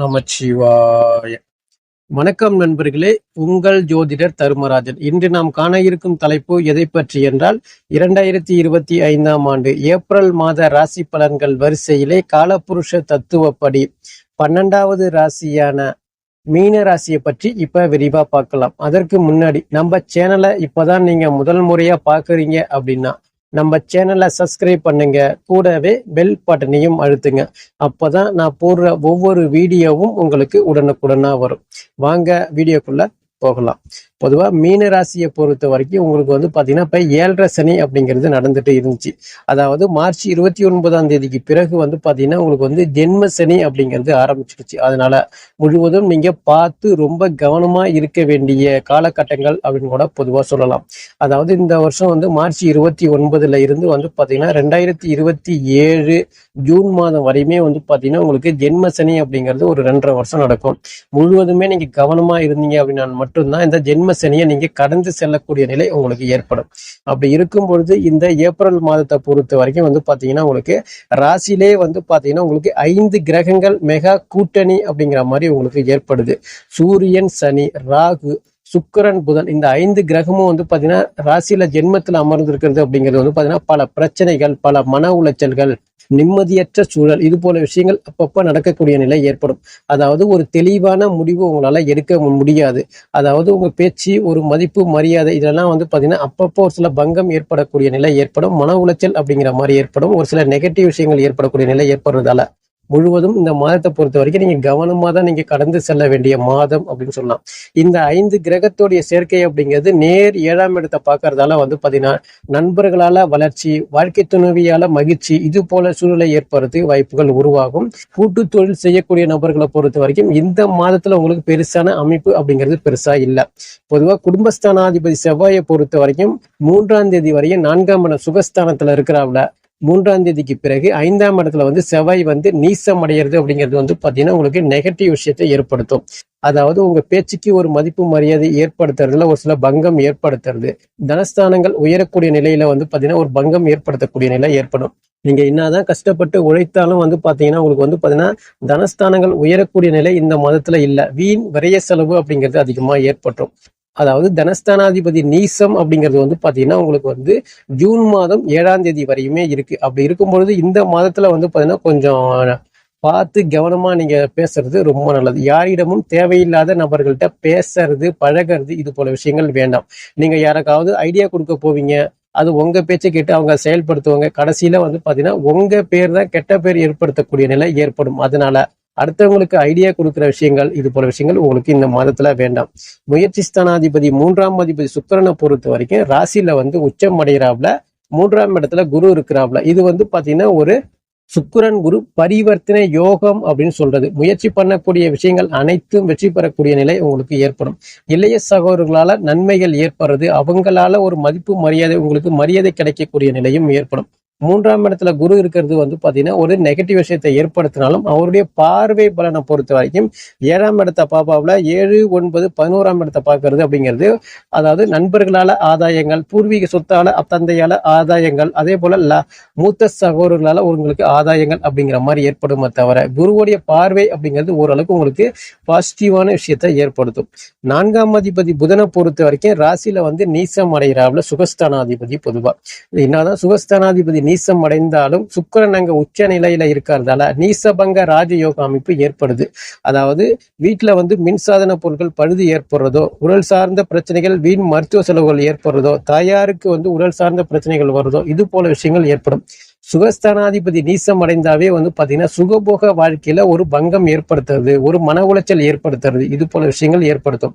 நமச்சிவாய. வணக்கம் நண்பர்களே உங்கள் ஜோதிடர் தருமராஜன். இன்று நாம் காண இருக்கும் தலைப்பு எதை பற்றி என்றால் இரண்டாயிரத்தி இருபத்தி ஐந்தாம் ஆண்டு ஏப்ரல் மாத ராசி பலன்கள் வரிசையிலே காலபுருஷ தத்துவப்படி பன்னெண்டாவது ராசியான மீன ராசியை பற்றி இப்ப விரிவா பார்க்கலாம். அதற்கு முன்னாடி நம்ம சேனலை இப்பதான் நீங்க முதல் முறையா பாக்குறீங்க அப்படின்னா நம்ம சேனலை சப்ஸ்கிரைப் பண்ணுங்க. கூடவே பெல் பட்டனையும் அழுத்துங்க. அப்போதான் நான் போடுற ஒவ்வொரு வீடியோவும் உங்களுக்கு உடனுக்குடனாக வரும். வாங்க வீடியோக்குள்ள போகலாம். பொதுவா மீன ராசியை பொறுத்த வரைக்கும் உங்களுக்கு வந்து பாத்தீங்கன்னா இப்போ ஏழரை சனி அப்படிங்கிறது நடந்துட்டு இருந்துச்சு. அதாவது மார்ச் இருபத்தி ஒன்பதாம் தேதிக்கு பிறகு வந்து பாத்தீங்கன்னா உங்களுக்கு வந்து ஜென்ம சனி அப்படிங்கிறது ஆரம்பிச்சிருச்சு. அதனால முழுவதும் நீங்க பார்த்து ரொம்ப கவனமா இருக்க வேண்டிய காலகட்டங்கள் அப்படின்னு கூட பொதுவா சொல்லலாம். அதாவது இந்த வருஷம் வந்து மார்ச் இருபத்தி ஒன்பதுல இருந்து வந்து பாத்தீங்கன்னா ரெண்டாயிரத்தி இருபத்தி ஏழு ஜூன் மாதம் வரையுமே வந்து பாத்தீங்கன்னா உங்களுக்கு ஜென்ம சனி அப்படிங்கிறது ஒரு ரெண்டரை வருஷம் நடக்கும். முழுவதுமே நீங்க கவனமா இருந்தீங்க அப்படின்னா மட்டும்தான் இந்த ஜென்ம சனியை நீங்க கடந்து செல்லக்கூடிய நிலை உங்களுக்கு ஏற்படும். அப்படி இருக்கும் பொழுது இந்த ஏப்ரல் மாதத்தை பொறுத்த வரைக்கும் வந்து பாத்தீங்கன்னா உங்களுக்கு ராசியிலே வந்து பாத்தீங்கன்னா உங்களுக்கு ஐந்து கிரகங்கள் மெகா கூட்டணி அப்படிங்கிற மாதிரி உங்களுக்கு ஏற்படுது. சூரியன் சனி ராகு சுக்கரன் புதன் இந்த ஐந்து கிரகமும் வந்து பார்த்தீங்கன்னா ராசியில ஜென்மத்தில் அமர்ந்திருக்கிறது அப்படிங்கிறது வந்து பார்த்தீங்கன்னா பல பிரச்சனைகள் பல மன உளைச்சல்கள் நிம்மதியற்ற சூழல். இது போல விஷயங்கள் அப்பப்போ நடக்கக்கூடிய நிலை ஏற்படும். அதாவது ஒரு தெளிவான முடிவு உங்களால் எடுக்க முடியாது. அதாவது உங்கள் பேச்சு ஒரு மதிப்பு மரியாதை இதெல்லாம் வந்து பார்த்தீங்கன்னா அப்பப்போ ஒரு சில பங்கம் ஏற்படக்கூடிய நிலை ஏற்படும். மன உளைச்சல் அப்படிங்கிற மாதிரி ஏற்படும். ஒரு சில நெகட்டிவ் விஷயங்கள் ஏற்படக்கூடிய நிலை ஏற்படுறதால. முழுவதும் இந்த மாதத்தை பொறுத்த வரைக்கும் நீங்க கவனமா தான் நீங்க கடந்து செல்ல வேண்டிய மாதம் அப்படின்னு சொல்லலாம். இந்த ஐந்து கிரகத்துடைய சேர்க்கை அப்படிங்கிறது நேர் ஏழாம் இடத்தை பார்க்கறதால வந்து பாத்தீங்கன்னா நண்பர்களால வளர்ச்சி வாழ்க்கை துணவியால மகிழ்ச்சி இது போல சூழ்நிலை ஏற்படுறதுக்கு வாய்ப்புகள் உருவாகும். கூட்டு தொழில் செய்யக்கூடிய நபர்களை பொறுத்த வரைக்கும் இந்த மாதத்துல உங்களுக்கு பெருசான அமைப்பு அப்படிங்கிறது பெருசா இல்ல. பொதுவா குடும்பஸ்தானாதிபதி செவ்வாயை பொறுத்த வரைக்கும் மூன்றாம் தேதி வரையும் நான்காம் இடம் சுகஸ்தானத்துல இருக்கிறாவில மூன்றாம் தேதிக்கு பிறகு ஐந்தாம் இடத்துல வந்து செவ்வாய் வந்து நீசம் அடையிறது அப்படிங்கிறது வந்து பாத்தீங்கன்னா உங்களுக்கு நெகட்டிவ் விஷயத்தை ஏற்படுத்தும். அதாவது உங்க பேச்சுக்கு ஒரு மதிப்பு மரியாதை ஏற்படுத்துறதுல ஒரு சில பங்கம் ஏற்படுத்துறது. தனஸ்தானங்கள் உயரக்கூடிய நிலையில வந்து பாத்தீங்கன்னா ஒரு பங்கம் ஏற்படுத்தக்கூடிய நிலை ஏற்படும். நீங்க என்னதான் கஷ்டப்பட்டு உழைத்தாலும் வந்து பாத்தீங்கன்னா உங்களுக்கு வந்து பாத்தீங்கன்னா தனஸ்தானங்கள் உயரக்கூடிய நிலை இந்த மாதத்துல இல்ல. வீண் விரைய செலவு அப்படிங்கிறது அதிகமா ஏற்பட்டுரும். அதாவது தனஸ்தானாதிபதி நீசம் அப்படிங்கிறது வந்து பார்த்தீங்கன்னா உங்களுக்கு வந்து ஜூன் மாதம் ஏழாம் தேதி வரையுமே இருக்கு. அப்படி இருக்கும் பொழுது இந்த மாதத்துல வந்து பார்த்தீங்கன்னா கொஞ்சம் பார்த்து கவனமா நீங்க பேசுறது ரொம்ப நல்லது. யாரிடமும் தேவையில்லாத நபர்கள்ட்ட பேசுறது பழகிறது இது போல விஷயங்கள் வேண்டாம். நீங்க யாருக்காவது ஐடியா கொடுக்க போவீங்க அது உங்க பேச்சை கேட்டு அவங்க செயல்படுத்துவாங்க கடைசியில வந்து பாத்தீங்கன்னா உங்க பேர் தான் கெட்ட பேர் ஏற்படுத்தக்கூடிய நிலை ஏற்படும். அதனால அடுத்தவங்களுக்கு ஐடியா கொடுக்குற விஷயங்கள் இது போல விஷயங்கள் உங்களுக்கு இந்த மாதத்துல வேண்டாம். முயற்சி ஸ்தானாதிபதி மூன்றாம் அதிபதி சுக்கரனை பொறுத்த வரைக்கும் ராசியில வந்து உச்சம் அடைகிறாப்ல மூன்றாம் இடத்துல குரு இருக்கிறாப்ல. இது வந்து பாத்தீங்கன்னா ஒரு சுக்கரன் குரு பரிவர்த்தனை யோகம் அப்படின்னு சொல்றது. முயற்சி பண்ணக்கூடிய விஷயங்கள் அனைத்தும் வெற்றி பெறக்கூடிய நிலை உங்களுக்கு ஏற்படும். இளைய சகோதரர்களால நன்மைகள் ஏற்படுறது. அவங்களால ஒரு மதிப்பு மரியாதை உங்களுக்கு மரியாதை கிடைக்கக்கூடிய நிலையும் ஏற்படும். மூன்றாம் இடத்துல குரு இருக்கிறது வந்து பாத்தீங்கன்னா ஒரு நெகட்டிவ் விஷயத்தை ஏற்படுத்தினாலும் அவருடைய பார்வை பலனை பொறுத்த வரைக்கும் ஏழாம் இடத்த பாப்பாவில் ஏழு ஒன்பது பதினோராம் இடத்தை பார்க்கறது அப்படிங்கிறது அதாவது நண்பர்களால ஆதாயங்கள் பூர்வீக சொத்தால தந்தையால ஆதாயங்கள் அதே போல ல- மூத்த சகோதரர்களால உங்களுக்கு ஆதாயங்கள் அப்படிங்கிற மாதிரி ஏற்படுமே தவிர குருவுடைய பார்வை அப்படிங்கிறது ஓரளவுக்கு உங்களுக்கு பாசிட்டிவான விஷயத்தை ஏற்படுத்தும். நான்காம் அதிபதி புதனை பொறுத்த வரைக்கும் ராசியில வந்து நீசம் அடைகிறாப்புல சுகஸ்தானாதிபதி பொதுவா. என்னதான் சுகஸ்தானாதிபதி நீசம் அடைந்தாலும் சுக்கரன் அங்க உச்ச நிலையில இருக்கிறதால நீசபங்க ராஜயோக அமைப்பு ஏற்படுது. அதாவது வீட்டுல வந்து மின்சாதன பொருட்கள் பழுது ஏற்படுறதோ உடல் சார்ந்த பிரச்சனைகள் வீண் மருத்துவ செலவுகள் ஏற்படுறதோ தாயாருக்கு வந்து உடல் சார்ந்த பிரச்சனைகள் வருதோ இது போல விஷயங்கள் ஏற்படும். சுகஸ்தானாதிபதி நீசம் அடைந்தாவே வந்து பாத்தீங்கன்னா சுகபோக வாழ்க்கையில ஒரு பங்கம் ஏற்படுத்துறது ஒரு மன உளைச்சல் ஏற்படுத்துறது இது போல விஷயங்கள் ஏற்படுத்தும்.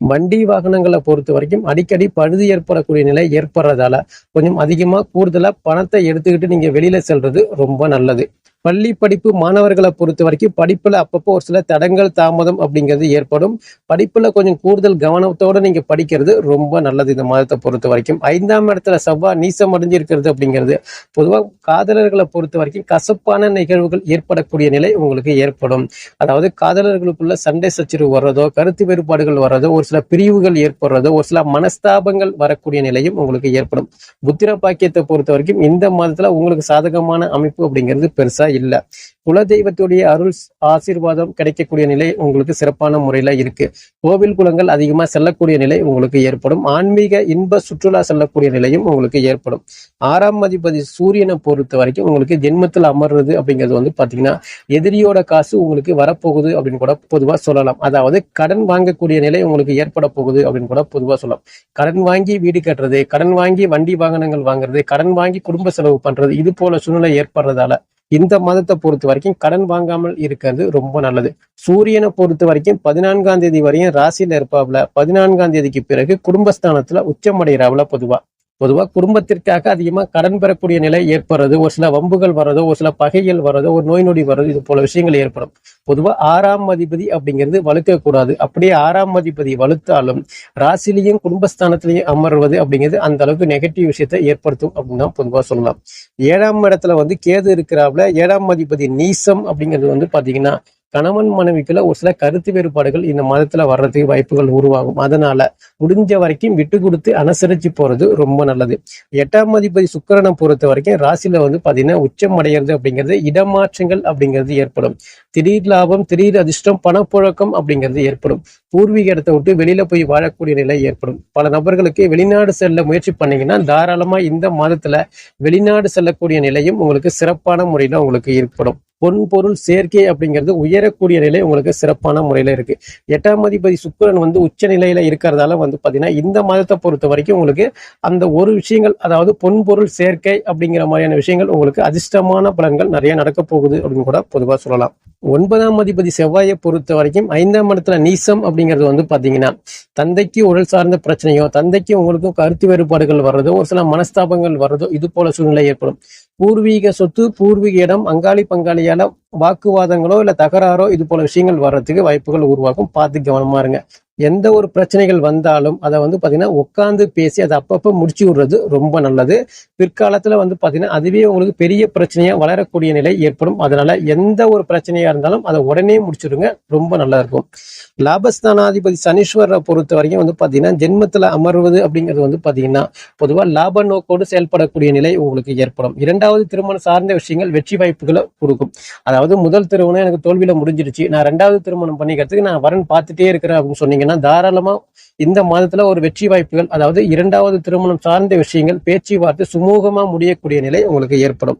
வண்டி வாகனங்களை பொறுத்த வரைக்கும் அடிக்கடி பழுது ஏற்படக்கூடிய நிலை ஏற்படுறதால கொஞ்சம் அதிகமா கூடுதலா பணத்தை எடுத்துக்கிட்டு நீங்க வெளியில செல்றது ரொம்ப நல்லது. பள்ளி படிப்பு மாணவர்களை பொறுத்த வரைக்கும் படிப்புல அப்பப்போ ஒரு சில தடங்கள் தாமதம் அப்படிங்கிறது ஏற்படும். படிப்புல கொஞ்சம் கூடுதல் கவனத்தோட நீங்க படிக்கிறது ரொம்ப நல்லது இந்த மாதத்தை பொறுத்த வரைக்கும். ஐந்தாம் இடத்துல செவ்வாய் நீசம் அடைஞ்சு இருக்கிறது அப்படிங்கிறது பொதுவாக காதலர்களை பொறுத்த வரைக்கும் கசப்பான நிகழ்வுகள் ஏற்படக்கூடிய நிலை உங்களுக்கு ஏற்படும். அதாவது காதலர்களுக்குள்ள சண்டை சச்சரவு வர்றதோ கருத்து வேறுபாடுகள் வர்றதோ ஒரு சில பிரிவுகள் ஏற்படுறதோ ஒரு சில மனஸ்தாபங்கள் வரக்கூடிய நிலையும் உங்களுக்கு ஏற்படும். புத்திர பாக்கியத்தை பொறுத்த வரைக்கும் இந்த மாதத்துல உங்களுக்கு சாதகமான அமைப்பு அப்படிங்கிறது பெருசா இல்லை. குலதெய்வத்துடைய அருள் ஆசீர்வாதம் கிடைக்கக்கூடிய நிலை உங்களுக்கு சிறப்பான முறையில இருக்கு. கோவில் குலங்கள் அதிகமா செல்லக்கூடிய நிலை உங்களுக்கு ஏற்படும். ஆன்மீக இன்ப சுற்றுலா செல்லக்கூடிய நிலையும் உங்களுக்கு ஏற்படும். ஆறாம் அதிபதி சூரியனை பொறுத்த வரைக்கும் உங்களுக்கு ஜென்மத்தில் அமர்றது அப்படிங்கிறது வந்து பாத்தீங்கன்னா எதிரியோட காசு உங்களுக்கு வரப்போகுது அப்படின்னு கூட பொதுவா சொல்லலாம். அதாவது கடன் வாங்கக்கூடிய நிலை உங்களுக்கு ஏற்பட போகுது அப்படின்னு கூட பொதுவா சொல்லலாம். கடன் வாங்கி வீடு கட்டுறது கடன் வாங்கி வண்டி வாகனங்கள் வாங்குறது கடன் வாங்கி குடும்ப செலவு பண்றது இது போல சூழ்நிலை ஏற்படுறதால இந்த மாதத்தை பொறுத்த வரைக்கும் கடன் வாங்காமல் இருக்கிறது ரொம்ப நல்லது. சூரியனை பொறுத்த வரைக்கும் பதினான்காம் தேதி வரையும் ராசியில இருப்பாப்ல. பதினான்காம் தேதிக்கு பிறகு குடும்பஸ்தானத்துல உச்சமடைகிறாப்ல பொதுவா. பொதுவாக குடும்பத்திற்காக அதிகமாக கடன் பெறக்கூடிய நிலை ஏற்படுறது ஒரு சில வம்புகள் வர்றதோ ஒரு சில பகைகள் வர்றதோ ஒரு நோய் நொடி வர்றது இது போல விஷயங்கள் ஏற்படும். பொதுவாக ஆறாம் அதிபதி அப்படிங்கிறது வலுக்கக்கூடாது அப்படியே ஆறாம் அதிபதி வலுத்தாலும் ராசிலையும் குடும்பஸ்தானத்திலையும் அமர்வது அப்படிங்கிறது அந்த அளவுக்கு நெகட்டிவ் விஷயத்தை ஏற்படுத்தும் அப்படின்னு தான் பொதுவாக சொல்லலாம். ஏழாம் இடத்துல வந்து கேது இருக்கிறாப்புல ஏழாம் அதிபதி நீசம் அப்படிங்கிறது வந்து பார்த்தீங்கன்னா கணவன் மனைவிக்குள்ள ஒரு சில கருத்து வேறுபாடுகள் இந்த மதத்துல வர்றதுக்கு வாய்ப்புகள் உருவாகும். அதனால முடிஞ்ச வரைக்கும் விட்டு கொடுத்து அனுசரிச்சு போறது ரொம்ப நல்லது. எட்டாம் அதிபதி சுக்கிரனை பொறுத்த வரைக்கும் ராசியில வந்து பாத்தீங்கன்னா உச்சம் அடைகிறது அப்படிங்கிறது இடமாற்றங்கள் அப்படிங்கிறது ஏற்படும். திடீர் லாபம் திடீர் அதிர்ஷ்டம் பணப்புழக்கம் அப்படிங்கிறது ஏற்படும். பூர்வீக இடத்தை விட்டு வெளியில போய் வாழக்கூடிய நிலை ஏற்படும். பல நபர்களுக்கு வெளிநாடு செல்ல முயற்சி பண்ணீங்கன்னா தாராளமா இந்த மாதத்துல வெளிநாடு செல்லக்கூடிய நிலையும் உங்களுக்கு சிறப்பான முறையில உங்களுக்கு ஏற்படும். பொன் பொருள் சேர்க்கை அப்படிங்கிறது உயரக்கூடிய நிலை உங்களுக்கு சிறப்பான முறையில இருக்கு. எட்டாம் அதிபதி சுக்கிரன் வந்து உச்ச நிலையில இருக்கிறதால வந்து பாத்தீங்கன்னா இந்த மாதத்தை பொறுத்த வரைக்கும் உங்களுக்கு அந்த ஒரு விஷயங்கள் அதாவது பொன் பொருள் சேர்க்கை அப்படிங்கிற மாதிரியான விஷயங்கள் உங்களுக்கு அதிர்ஷ்டமான பலன்கள் நிறைய நடக்க போகுது அப்படின்னு கூட பொதுவா சொல்லலாம். ஒன்பதாம் அதிபதி செவ்வாயை பொறுத்த வரைக்கும் ஐந்தாம் இடத்துல நீசம் அப்படிங்கிறது வந்து பாத்தீங்கன்னா தந்தைக்கு உடல் சார்ந்த பிரச்சனையோ தந்தைக்கு உங்களுக்கும் கருத்து வேறுபாடுகள் வர்றதோ ஒரு சில மனஸ்தாபங்கள் வர்றதோ இது போல சூழ்நிலை ஏற்படும். பூர்வீக சொத்து பூர்வீக இடம் அங்காளி பங்காளியால வாக்குவாதங்களோ இல்ல தகராறோ இது போல விஷயங்கள் வர்றதுக்கு வாய்ப்புகள் உருவாகும். பார்த்து கவனமா இருங்க. எந்த ஒரு பிரச்சனைகள் வந்தாலும் அதை வந்து பாத்தீங்கன்னா உட்காந்து பேசி அதை அப்பப்போ முடிச்சு விடுறது ரொம்ப நல்லது. பிற்காலத்துல வந்து பாத்தீங்கன்னா அதுவே உங்களுக்கு பெரிய பிரச்சனையா வளரக்கூடிய நிலை ஏற்படும். அதனால எந்த ஒரு பிரச்சனையா இருந்தாலும் அதை உடனே முடிச்சிடுங்க. ரொம்ப நல்லா இருக்கும். லாபஸ்தானாதிபதி சனீஸ்வரரை பொறுத்த வரைக்கும் வந்து பாத்தீங்கன்னா ஜென்மத்துல அமர்வது அப்படிங்கிறது வந்து பாத்தீங்கன்னா பொதுவா லாப நோக்கோடு செயல்படக்கூடிய நிலை உங்களுக்கு ஏற்படும். இரண்டாவது திருமணம் சார்ந்த விஷயங்கள் வெற்றி வாய்ப்புகளை கொடுக்கும். அதாவது முதல் திருமணம் எனக்கு தோல்வியில முடிஞ்சிருச்சு. நான் ரெண்டாவது திருமணம் பண்ணிக்கிறதுக்கு நான் வரன் பார்த்துட்டே இருக்கிறேன் அப்படின்னு பார்த்தீங்கன்னா தாராளமா இந்த மாதத்துல ஒரு வெற்றி வாய்ப்புகள் அதாவது இரண்டாவது திருமணம் சார்ந்த விஷயங்கள் பேச்சுவார்த்தை சுமூகமா முடியக்கூடிய நிலை உங்களுக்கு ஏற்படும்.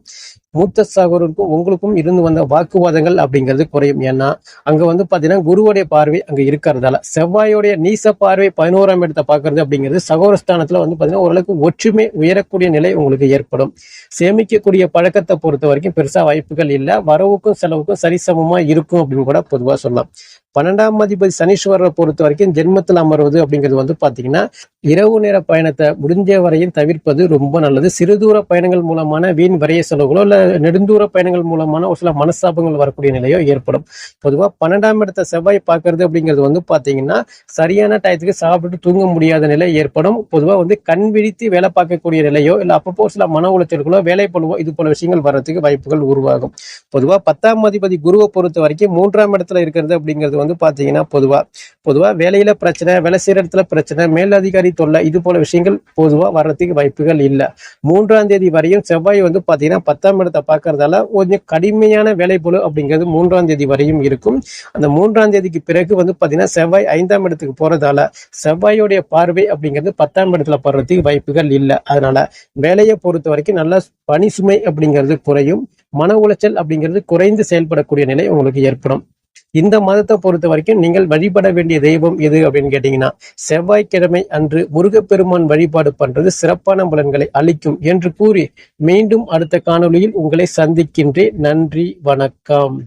மூத்த சகோதரருக்கும் உங்களுக்கும் இருந்து வந்த வாக்குவாதங்கள் அப்படிங்கிறது குறையும். ஏன்னா அங்க வந்து பாத்தீங்கன்னா குருவுடைய பார்வை அங்க இருக்கிறதால செவ்வாயோடைய நீச பார்வை பதினோராம் இடத்தை பாக்குறது அப்படிங்கிறது சகோதரஸ்தானத்துல வந்து பாத்தீங்கன்னா ஓரளவுக்கு ஒற்றுமை உயரக்கூடிய நிலை உங்களுக்கு ஏற்படும். சேமிக்கக்கூடிய பழக்கத்தை பொறுத்த வரைக்கும் பெருசா வாய்ப்புகள் இல்லை. வரவுக்கும் செலவுக்கும் சரிசமமா இருக்கும் அப்படின்னு கூட பொதுவா சொல்லலாம். பன்னெண்டாம் அதிபதி சனீஸ்வரரை பொறுத்த வரைக்கும் ஜென்மத்தில் அமர்வது அப்படிங்கிறது வந்து பாத்தீங்கன்னா இரவு நேர பயணத்தை முடிஞ்ச வரையும் தவிர்ப்பது ரொம்ப நல்லது. சிறு தூர பயணங்கள் மூலமான வீண் வரைய செலவுகளோ இல்ல நெடுந்தூர பயணங்கள் மூலமான ஒரு சில மனஸ்தாபங்கள் வரக்கூடிய நிலையோ ஏற்படும். பொதுவா பன்னெண்டாம் இடத்த செவ்வாய் பார்க்கறது அப்படிங்கிறது வந்து பாத்தீங்கன்னா சரியான டயத்துக்கு சாப்பிட்டு தூங்க முடியாத நிலை ஏற்படும். பொதுவா வந்து கண் விழித்து வேலை பார்க்கக்கூடிய நிலையோ இல்ல அப்பப்போ சில மன உளைச்சல்களோ வேலை பண்ணுவோம் இது போல விஷயங்கள் வர்றதுக்கு வாய்ப்புகள் உருவாகும். பொதுவா பத்தாம் அதிபதி குருவை பொறுத்த வரைக்கும் மூன்றாம் இடத்துல இருக்கிறது அப்படிங்கிறது வந்து பாத்தீங்கன்னா பொதுவா பொதுவா வேலையில பிரச்சனை வேலை செய்யற இடத்துல பிரச்சனை மேலதிகாரி தொல்லை இது போல விஷயங்கள் பொதுவா வர்றதுக்கு வாய்ப்புகள் இல்ல. மூன்றாம் தேதி வரையும் செவ்வாய் வந்து பாத்தீங்கன்னா பத்தாம் இடத்தை பார்க்கறதால கொஞ்சம் கடுமையான வேலை பொழு அப்படிங்கிறது மூன்றாம் தேதி வரையும் இருக்கும். அந்த மூன்றாம் தேதிக்கு பிறகு வந்து பாத்தீங்கன்னா செவ்வாய் ஐந்தாம் இடத்துக்கு போறதால செவ்வாயோடைய பார்வை அப்படிங்கிறது பத்தாம் இடத்துல படுறதுக்கு வாய்ப்புகள் இல்லை. அதனால வேலையை பொறுத்த வரைக்கும் நல்ல பணி சுமை அப்படிங்கிறது குறையும். மன உளைச்சல் அப்படிங்கிறது குறைந்து செயல்படக்கூடிய நிலை உங்களுக்கு ஏற்படும். இந்த மதத்தை பொறுத்த வரைக்கும் நீங்கள் வழிபட வேண்டிய தெய்வம் எது அப்படின்னு கேட்டீங்கன்னா செவ்வாய்க்கிழமை அன்று முருகப்பெருமான் வழிபாடு பண்றது சிறப்பான பலன்களை அளிக்கும் என்று கூறி மீண்டும் அடுத்த காணொளியில் உங்களை சந்திக்கின்றேன். நன்றி வணக்கம்.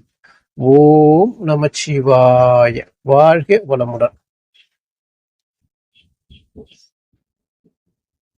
ஓம் நமச்சிவாய வாழ்க வளமுடன்.